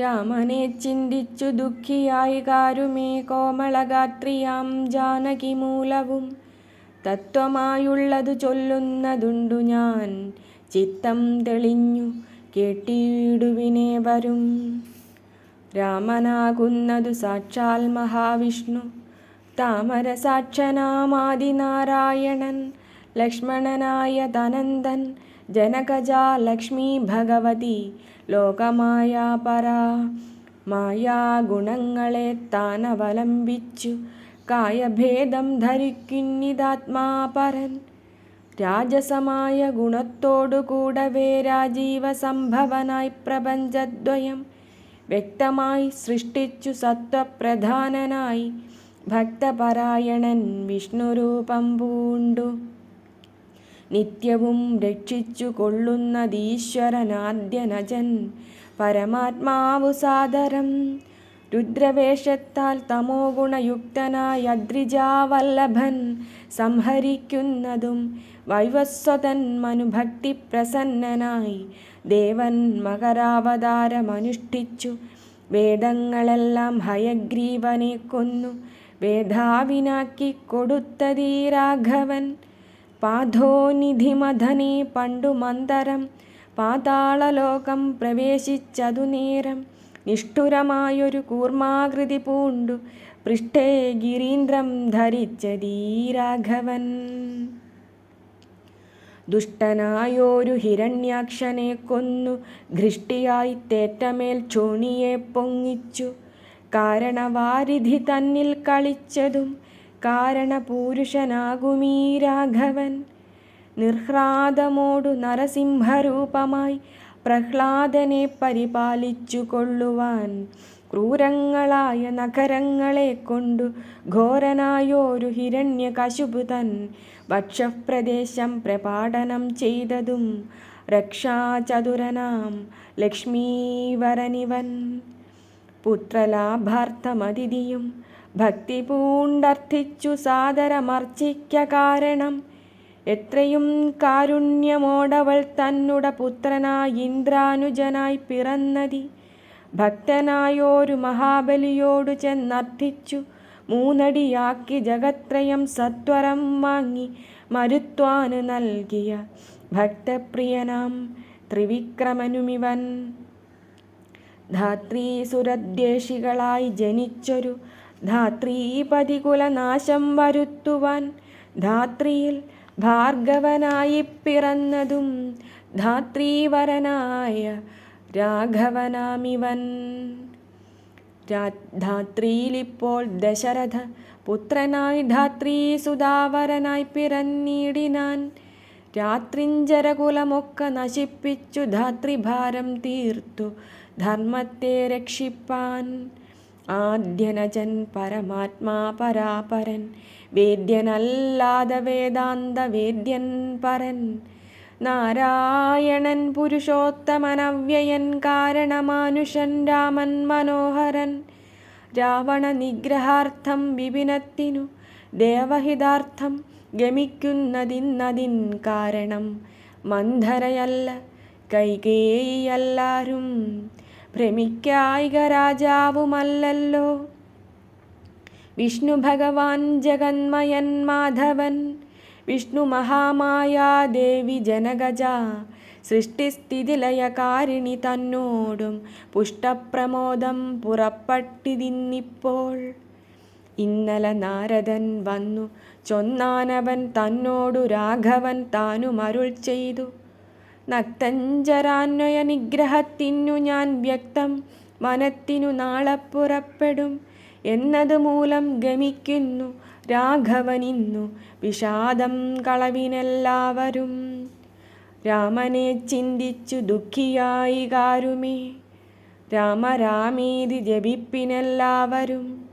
രാമനെ ചിന്തിച്ചു ദുഃഖിയായി കാരുമേ കോമളഗാത്രിയാം ജാനകി മൂലവും. തത്വമായുള്ളതു ചൊല്ലുന്നതുണ്ടു ഞാൻ. ചിത്തം തെളിഞ്ഞു കേട്ടിയിടുവിനെ വരും. രാമനാകുന്നതു സാക്ഷാൽ മഹാവിഷ്ണു. താമര സാക്ഷനാമാദിനാരായണൻ ലക്ഷ്മണനായ തനന്ദൻ ജനകജാ ലക്ഷ്മി ഭഗവതി ലോകമായാപരാ മായാഗുണങ്ങളെ താനവലംബിച്ചു കായഭേദം ധരിക്കുന്നിതാത്മാപരൻ രാജസമായ ഗുണത്തോടുകൂടവേ രാജീവ സംഭവനായി പ്രപഞ്ചദ്വയം വ്യക്തമായി സൃഷ്ടിച്ചു സത്വപ്രധാനനായി ഭക്തപരായണൻ വിഷ്ണുരൂപം പൂണ്ടു। നിത്യവും രക്ഷിച്ചു കൊള്ളുന്നതീശ്വരനാദ്യനജൻ പരമാത്മാവു സാദരം. രുദ്രവേഷത്താൽ തമോ ഗുണയുക്തനായ അദ്രിജാവല്ലഭൻ സംഹരിക്കുന്നതും വൈവസ്വതൻ മനുഭക്തി പ്രസന്നനായി ദേവൻ മകരാവതാരമനുഷ്ഠിച്ചു. വേദങ്ങളെല്ലാം ഹയഗ്രീവനെ കൊന്നു. വേധാവിനാക്കി കൊടുത്തതീ രാഘവൻ പാധോനിധിമധനെ പണ്ടു മന്ദരം. പാതാളലോകം പ്രവേശിച്ചതു നേരം നിഷ്ഠുരമായൊരു കൂർമാകൃതി പൂണ്ടു. പൃഷ്ഠേ ഗിരീന്ദ്രം ധരിച്ച രാഘവൻ ദുഷ്ടനായോരു ഹിരണ്യാക്ഷനെ കൊന്നു. ഘൃഷ്ടിയായി തേറ്റമേൽ ചോണിയെ പൊങ്ങിച്ചു. കാരണവാരിധി തന്നിൽ കളിച്ചതും കാരണപൂരുഷനാകുമീ രാഘവൻ നിർഹ്ലാദമോടു നരസിംഹരൂപമായി പ്രഹ്ലാദനെ പരിപാലിച്ചു കൊള്ളുവാൻ ക്രൂരങ്ങളായ നഗരങ്ങളെ കൊണ്ടു ഘോരനായോരു ഹിരണ്യകശുപുതൻ വക്ഷപ്രദേശം പ്രപാടനം ചെയ്തതും രക്ഷാചതുരനാം ലക്ഷ്മീവരനിവൻ. പുത്രലാഭാർത്ഥമതിഥിയും ഭക്തി പൂണ്ടർത്ഥിച്ചു സാദരമർച്ചിക്ക കാരണം. എത്രയും കാരുണ്യമോടവൾ തന്നുട പുത്രനായി ഇന്ദ്രാനുജനായി പിറന്നതി. ഭക്തനായോരു മഹാബലിയോടു ചെന്നർത്ഥിച്ചു. മൂന്നടിയാക്കി ജഗത്രയം സത്വരം വാങ്ങി മരുത്വാന് നൽകിയ ഭക്തപ്രിയനാം ത്രിവിക്രമനുമിവൻ. ധാത്രീസുരദ്വേഷികളായി ജനിച്ചൊരു ധാത്രീപതികുലനാശം വരുത്തുവാൻ ധാത്രിയിൽ ഭാർഗവനായി പിറന്നതും ധാത്രീവരനായ രാഘവനാമിവൻ. ധാത്രിയിലിപ്പോൾ ദശരഥ പുത്രനായി ധാത്രീസുതാവരനായി പിറന്നിടിനാൻ രാത്രിഞ്ചരകുലമൊക്കെ നശിപ്പിച്ചു ധാത്രിഭാരം തീർത്തു ധർമ്മത്തെ രക്ഷിപ്പാൻ ആദ്യനജൻ പരമാത്മാ പരാപരൻ. വേദ്യനല്ലാതെ വേദാന്ത വേദ്യൻ പരൻ. നാരായണൻ പുരുഷോത്തമനവ്യയൻ കാരണമാനുഷൻ രാമൻ മനോഹരൻ. രാവണ നിഗ്രഹാർത്ഥം വിപിനത്തിനു ദേവഹിതാർത്ഥം ഗമിക്കുന്നതിന്നതിൻ കാരണം മന്ധരയല്ല കൈകേയിയല്ലാരും. ഭ്രമിക്കായിക രാജാവുമല്ലല്ലോ വിഷ്ണു ഭഗവാൻ ജഗന്മയൻ മാധവൻ വിഷ്ണു മഹാമായാദേവി ജനഗജ സൃഷ്ടിസ്ഥിതിലയകാരിണി തന്നോടും പുഷ്ടപ്രമോദം പുറപ്പെട്ടിതിന്നിപ്പോൾ. ഇന്നലെ നാരദൻ വന്നു ചൊന്നാനവൻ തന്നോടു രാഘവൻ താനും അരുൾ ചെയ്തു. നക്തഞ്ചരാന്വയ നിഗ്രഹത്തിനു ഞാൻ വ്യക്തം വനത്തിനു നാളെ പുറപ്പെടും എന്നത് മൂലം ഗമിക്കുന്നു രാഘവനിന്നു വിഷാദം കളവിനെല്ലാവരും. രാമനെ ചിന്തിച്ചു ദുഃഖിയായി കാരുമേ രാമരാമേതി ജപിപ്പിനെല്ലാവരും.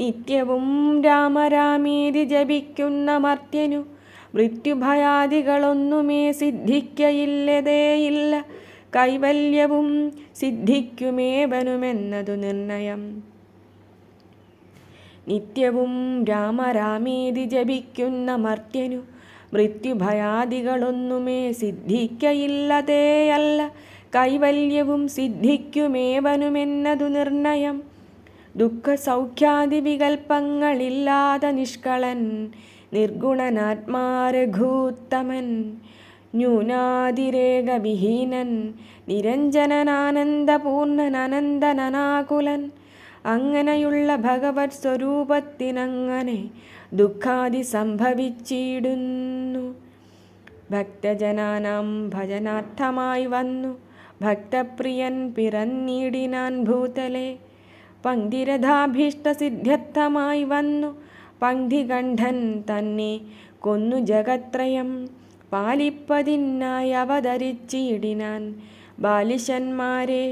നിത്യവും രാമരാമേതി ജപിക്കുന്ന മർത്യനു മൃത്യുഭയാദികളൊന്നുമേ സിദ്ധിക്കയില്ലതേയില്ല കൈവല്യവും സിദ്ധിക്കുമേവനുമെന്നതു നിർണയം. നിത്യവും രാമരാമേതി ജപിക്കുന്ന മർത്യനു മൃത്യുഭയാദികളൊന്നുമേ സിദ്ധിക്കയില്ലതേയല്ല കൈവല്യവും സിദ്ധിക്കുമേവനുമെന്നതു നിർണയം. ദുഃഖസൗഖ്യാദി വികൽപ്പങ്ങളില്ലാതെ നിഷ്കളൻ നിർഗുണനാത്മാരഘൂത്തമൻ ന്യൂനാതിരേകവിഹീനൻ നിരഞ്ജനനാനന്ദപൂർണനനന്ദനനാകുലൻ. അങ്ങനെയുള്ള ഭഗവത് സ്വരൂപത്തിനങ്ങനെ ദുഃഖാദി സംഭവിച്ചിടുന്നു. ഭക്തജനാനാം ഭജനാർത്ഥമായി വന്നു. ഭക്തപ്രിയൻ പിറന്നിടിനാൻ ഭൂതലെ. പങ്ക്തിരഥാഭീഷ്ടസിദ്ധ്യർത്ഥമായി വന്നു. പങ്ക്തികണ്ഠൻ തന്നെ കൊന്നു ജഗത്രയം. പാലിപ്പതിനായി അവതരിച്ചിടിനാൻ ബാലിശന്മാരെ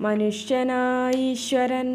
മനുഷ്യനായീശ്വരൻ